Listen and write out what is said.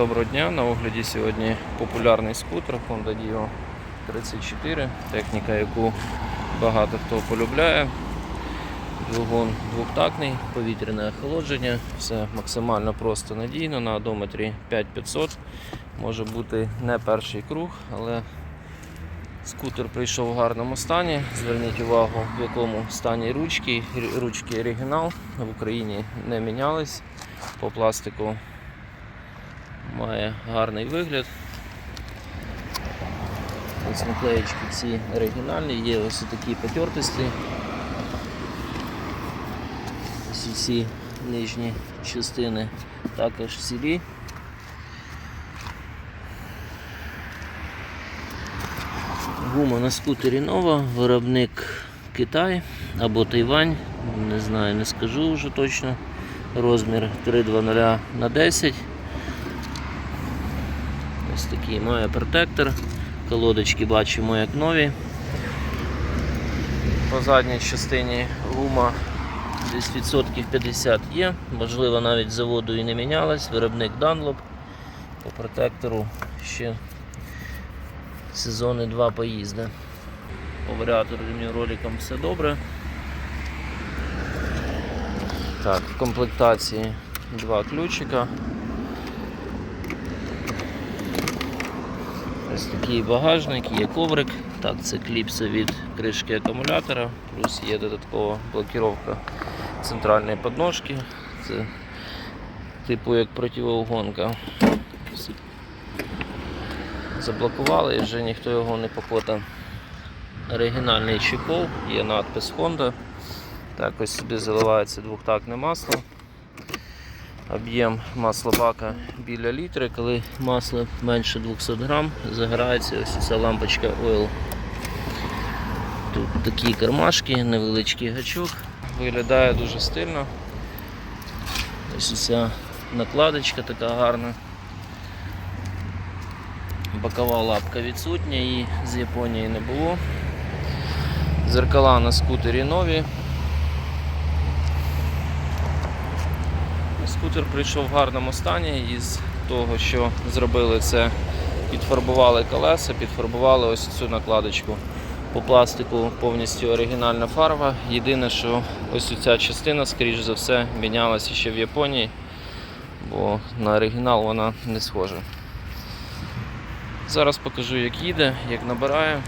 Доброго дня. На огляді сьогодні популярний скутер Honda Dio 34, техніка, яку багато хто полюбляє. Двигун двохтактний, повітряне охолодження, все максимально просто надійно. На одометрі 5500. Може бути не перший круг, але скутер прийшов в гарному стані. Зверніть увагу, в якому стані ручки. Ручки оригінал в Україні не мінялись. По пластику має гарний вигляд. Ось наклеєчки ці оригінальні, є ось такі потертості. Ось ці нижні частини також цілі. Гума на скутері нова, виробник Китай або Тайвань, не знаю, не скажу вже точно. Розмір 320 на 10. Ось такий має протектор. Колодочки бачимо як нові. По задній частині гума десь відсотків 50 є, можливо навіть заводу і не мінялась, виробник Dunlop. По протектору ще сезони 2 поїзди. По варіатору роликам все добре. Так, в комплектації два ключика. Ось такий багажник, є коврик. Так, це кліпси від кришки акумулятора, плюс є додаткова блокіровка центральної подножки. Це типу як противоугонка. Заблокували і вже ніхто його не покота. Оригінальний чехол, є надпис Honda. Так, ось сюди заливається двохтактне масло. Об'єм масла бака біля літри, коли масло менше 200 грам, загорається ось ця лампочка Oil. Тут такі кармашки, невеличкий гачок. Виглядає дуже стильно. Ось ця накладочка така гарна. Бокова лапка відсутня, її з Японії не було. Зеркала на скутері нові. Скутер прийшов в гарному стані із того, що зробили це, підфарбували колеса, підфарбували ось цю накладочку. По пластику повністю оригінальна фарба. Єдине, що ось ця частина, скоріш за все, мінялася ще в Японії, бо на оригінал вона не схожа. Зараз покажу, як їде, як набирає.